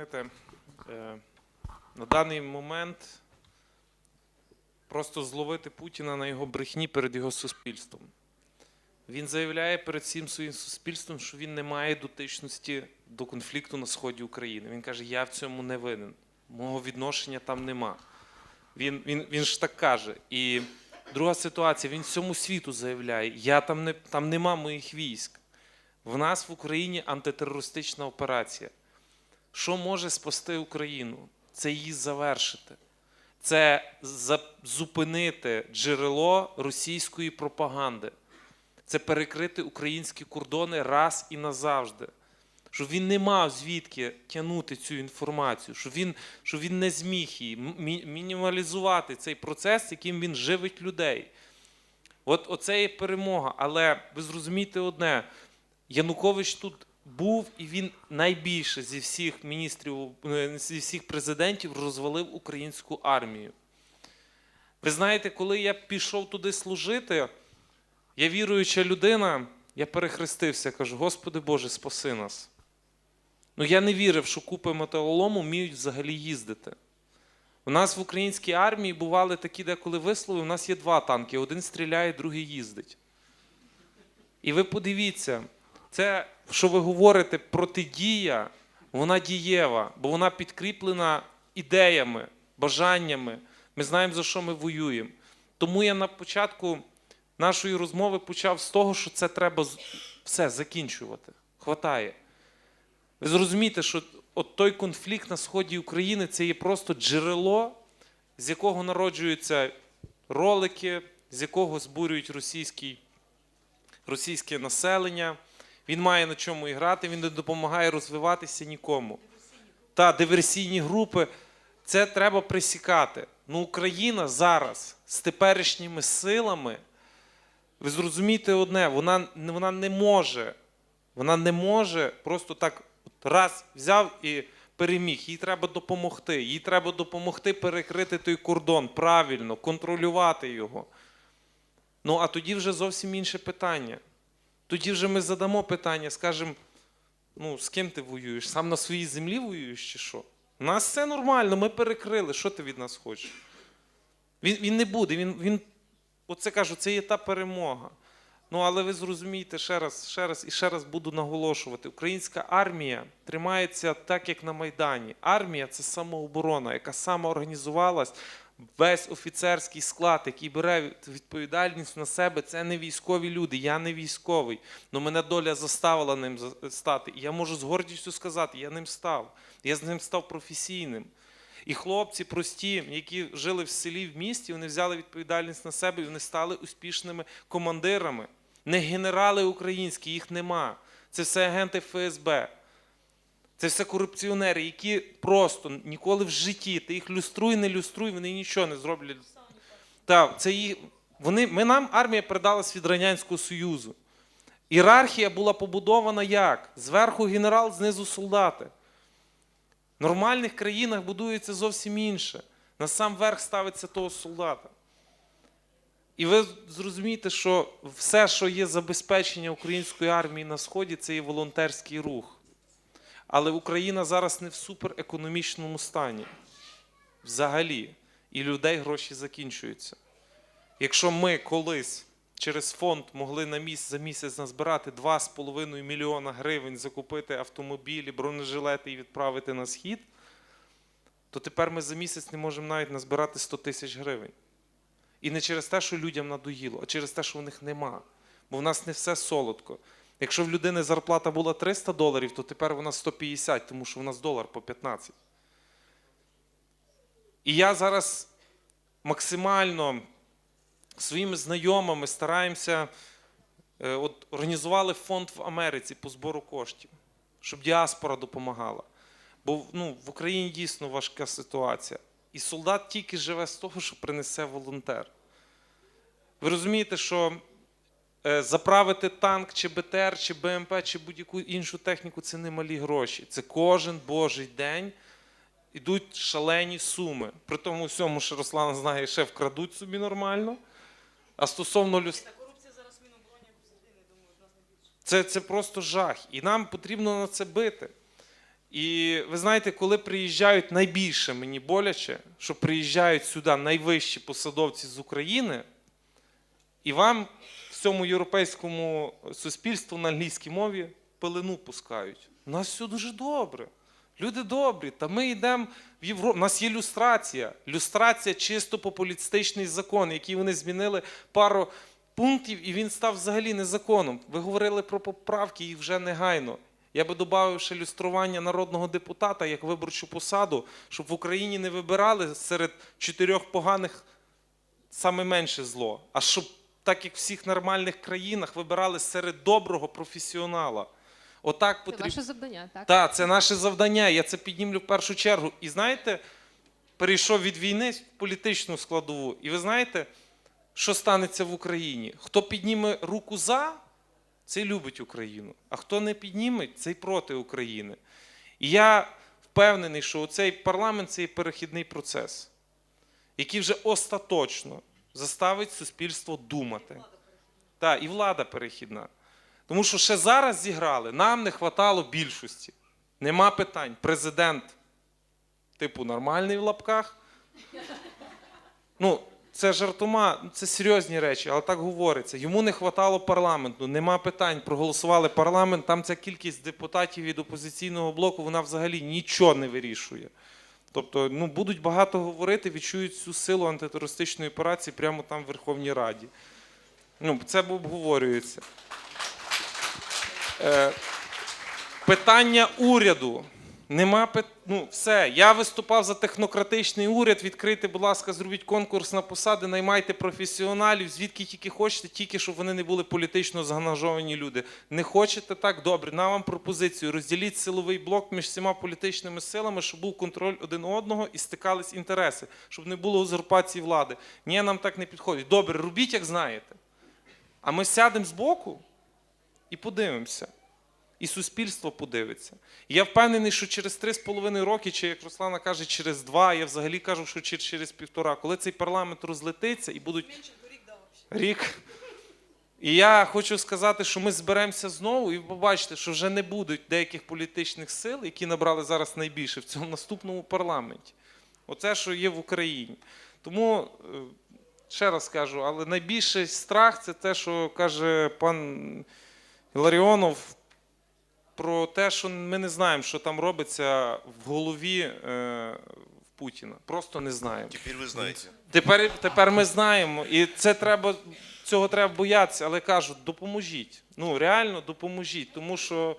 Знаєте, е, на даний момент просто зловити Путіна на його брехні перед його суспільством. Він заявляє перед всім своїм суспільством, що він не має дотичності до конфлікту на сході України. Він каже: Я в цьому не винен. Мого відношення там нема. Він, він, він ж так каже. І друга ситуація: він всьому світу заявляє: Я там не там нема моїх військ. В нас в Україні антитерористична операція. Що може спасти Україну? Це її завершити. Це зупинити джерело російської пропаганди. Це перекрити українські кордони раз і назавжди. Щоб він не мав звідки тягнути цю інформацію, щоб він, щоб він не зміг її мінімалізувати цей процес, яким він живить людей. От оце є перемога. Але ви зрозумієте одне: Янукович тут був і він найбільше зі всіх міністрів, е, зі всіх президентів розвалив українську армію. Ви знаєте, коли я пішов туди служити, я віруюча людина, я перехрестився, кажу: Господи Боже, спаси нас. Ну я не вірив, що купи металолому вміють взагалі їздити. У нас в українській армії бували такі деколи вислови, у нас є два танки, один стріляє, другий їздить. І ви подивіться, це, що ви говорите, протидія, вона дієва, бо вона підкріплена ідеями, бажаннями. Ми знаємо, за що ми воюємо. Тому я на початку нашої розмови почав з того, що це треба все закінчувати. Хватає. Ви зрозумієте, що от той конфлікт на сході України це є просто джерело, з якого народжуються ролики, з якого збурюють російський, російське населення. Він має на чому і грати, він не допомагає розвиватися нікому. Та диверсійні групи, це треба присікати. Ну, Україна зараз з теперішніми силами, ви зрозумієте одне, вона, вона не може, вона не може просто так раз взяв і переміг. Їй треба допомогти. Їй треба допомогти перекрити той кордон правильно, контролювати його. Ну, а тоді вже зовсім інше питання. Тоді вже ми задамо питання, скажемо, ну, з ким ти воюєш? Сам на своїй землі воюєш чи що? У нас все нормально, ми перекрили. Що ти від нас хочеш? Він, він не буде. Він, він, оце кажу, це є та перемога. Ну, але ви зрозумієте ще раз, ще раз і ще раз буду наголошувати: українська армія тримається так, як на Майдані. Армія це самооборона, яка самоорганізувалась. Весь офіцерський склад, який бере відповідальність на себе, це не військові люди. Я не військовий. але мене доля заставила ним стати. І я можу з гордістю сказати, я ним став. Я з ним став професійним. І хлопці прості, які жили в селі, в місті, вони взяли відповідальність на себе і вони стали успішними командирами. Не генерали українські, їх нема. Це все агенти ФСБ. Це все корупціонери, які просто ніколи в житті, ти їх люструй, не люструй, вони нічого не зроблять. Так, це їх, вони, ми нам армія передалась від Радянського Союзу. Ієрархія була побудована як? Зверху генерал, знизу солдати. В нормальних країнах будується зовсім інше. На сам верх ставиться того солдата. І ви зрозумієте, що все, що є забезпечення української армії на Сході, це є волонтерський рух. Але Україна зараз не в суперекономічному стані. Взагалі. І людей гроші закінчуються. Якщо ми колись через фонд могли на місяць за місяць назбирати 2,5 мільйона гривень, закупити автомобілі, бронежилети і відправити на схід, то тепер ми за місяць не можемо навіть назбирати 100 тисяч гривень. І не через те, що людям надоїло, а через те, що в них нема. Бо в нас не все солодко. Якщо в людини зарплата була 300 доларів, то тепер вона 150, тому що в нас долар по 15. І я зараз максимально своїми знайомими стараємося, е, от організували фонд в Америці по збору коштів, щоб діаспора допомагала. Бо ну, в Україні дійсно важка ситуація. І солдат тільки живе з того, що принесе волонтер. Ви розумієте, що заправити танк, чи БТР, чи БМП, чи будь-яку іншу техніку це не малі гроші. Це кожен божий день йдуть шалені суми. При тому всьому, що Руслан знає, ще вкрадуть собі нормально. А стосовно люс... Корупція зараз Мінобороні це, це просто жах. І нам потрібно на це бити. І ви знаєте, коли приїжджають найбільше мені боляче, що приїжджають сюди найвищі посадовці з України, і вам цьому європейському суспільству на англійській мові пелену пускають. У нас все дуже добре. Люди добрі, та ми йдемо в Європу. У нас є люстрація. Люстрація чисто популістичний закон, який вони змінили пару пунктів, і він став взагалі незаконом. Ви говорили про поправки, їх вже негайно. Я би додав ще люстрування народного депутата як виборчу посаду, щоб в Україні не вибирали серед чотирьох поганих саме менше зло, а щоб, так як в всіх нормальних країнах, вибирали серед доброго професіонала. Отак Це потрібно. ваше завдання, так? Так, це наше завдання. Я це піднімлю в першу чергу. І знаєте, перейшов від війни в політичну складову. І ви знаєте, що станеться в Україні? Хто підніме руку за, цей любить Україну. А хто не підніме, цей проти України. І я впевнений, що цей парламент це є перехідний процес, який вже остаточно заставить суспільство думати. Так, і влада перехідна. Тому що ще зараз зіграли, нам не хватало більшості. Нема питань. Президент, типу, нормальний в лапках. Ну, це жартома, це серйозні речі, але так говориться. Йому не хватало парламенту, нема питань. Проголосували парламент. Там ця кількість депутатів від опозиційного блоку, вона взагалі нічого не вирішує. Тобто, ну, будуть багато говорити, відчують цю силу антитерористичної операції прямо там в Верховній Раді. Ну, це обговорюється. Е, питання уряду. Нема ну, все. Я виступав за технократичний уряд. Відкрийте, будь ласка, зробіть конкурс на посади, наймайте професіоналів, звідки тільки хочете, тільки щоб вони не були політично заангажовані люди. Не хочете так? Добре, на вам пропозицію. Розділіть силовий блок між всіма політичними силами, щоб був контроль один одного і стикались інтереси, щоб не було узурпації влади. Ні, нам так не підходить. Добре, робіть, як знаєте. А ми сядемо збоку і подивимося. І суспільство подивиться. І я впевнений, що через 3,5 роки, чи як Руслана каже, через два, я взагалі кажу, що через півтора, коли цей парламент розлетиться і будуть рік. І я хочу сказати, що ми зберемося знову і ви побачите, що вже не будуть деяких політичних сил, які набрали зараз найбільше в цьому наступному парламенті. Оце, що є в Україні. Тому е, ще раз кажу, але найбільший страх це те, що каже пан Іларіонов про те, що ми не знаємо, що там робиться в голові е, в Путіна. Просто не знаємо. Теперь вы знаете. Тепер, тепер ми знаємо, і це треба, цього треба боятися, але кажуть, допоможіть. Ну реально допоможіть, тому що,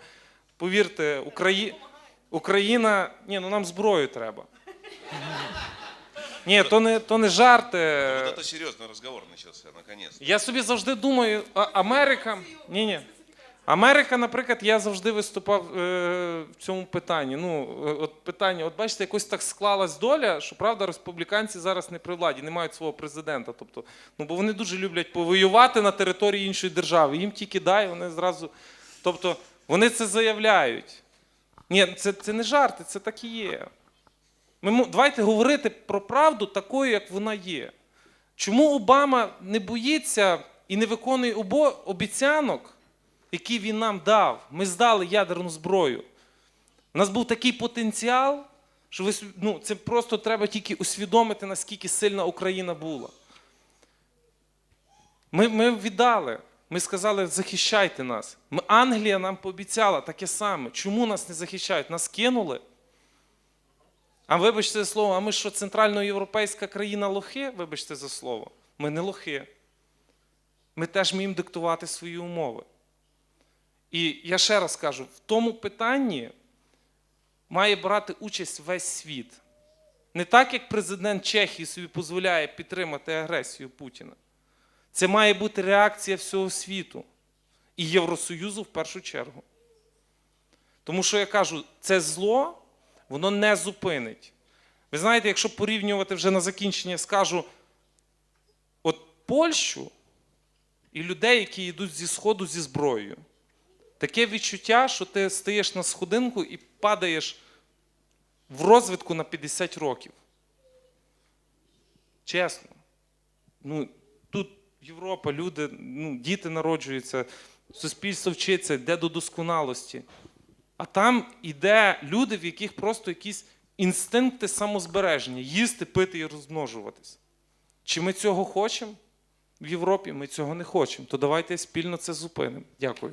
повірте, Украї... Україна, ні, ну нам зброю треба. Ні, то не, то не жарти. Вот это серьезный разговор начался, наконец. Я собі завжди думаю, а Америка. Ні, ні. Америка, наприклад, я завжди виступав е, в цьому питанні. Ну, е, от питання, от бачите, якось так склалась доля, що правда, республіканці зараз не при владі, не мають свого президента. Тобто, ну бо вони дуже люблять повоювати на території іншої держави. Їм тільки дай, вони зразу. Тобто, вони це заявляють. Ні, це, це не жарти, це так і є. Ми, давайте говорити про правду такою, як вона є. Чому Обама не боїться і не виконує обіцянок, які він нам дав? Ми здали ядерну зброю. У нас був такий потенціал, що ви, ну, це просто треба тільки усвідомити, наскільки сильна Україна була. Ми, ми віддали. Ми сказали, захищайте нас. Ми, Англія нам пообіцяла таке саме. Чому нас не захищають? Нас кинули. А вибачте за слово, а ми що, центральноєвропейська країна лохи? Вибачте за слово. Ми не лохи. Ми теж вміємо диктувати свої умови. І я ще раз кажу: в тому питанні має брати участь весь світ. Не так, як президент Чехії собі дозволяє підтримати агресію Путіна. Це має бути реакція всього світу і Євросоюзу в першу чергу. Тому що я кажу, це зло, воно не зупинить. Ви знаєте, якщо порівнювати вже на закінчення, скажу, от Польщу і людей, які йдуть зі Сходу зі зброєю, таке відчуття, що ти стаєш на сходинку і падаєш в розвитку на 50 років. Чесно. Ну, тут Європа, люди, ну, діти народжуються, суспільство вчиться, йде до досконалості. А там іде люди, в яких просто якісь інстинкти самозбереження їсти, пити і розмножуватись. Чи ми цього хочемо? В Європі ми цього не хочемо. То давайте спільно це зупинимо. Дякую.